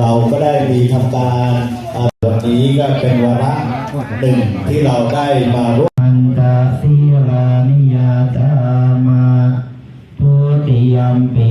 เราก็ได้มีทำการวันนี้ก็เป็นวาระหนึ่งที่เราได้มาร่วมตาสีรานิยาตามาโพติยมปี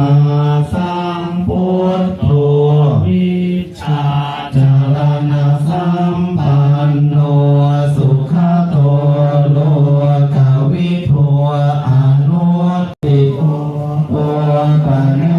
มาสัมพุทโธวิจารณสัมปันโนสุขโตโลกวิโทอนุติโอปะ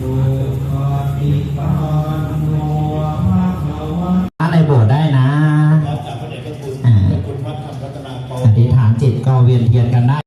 ในโบสถ์ได้นะอธิษฐานจิตก็เวียนเทียนกันได้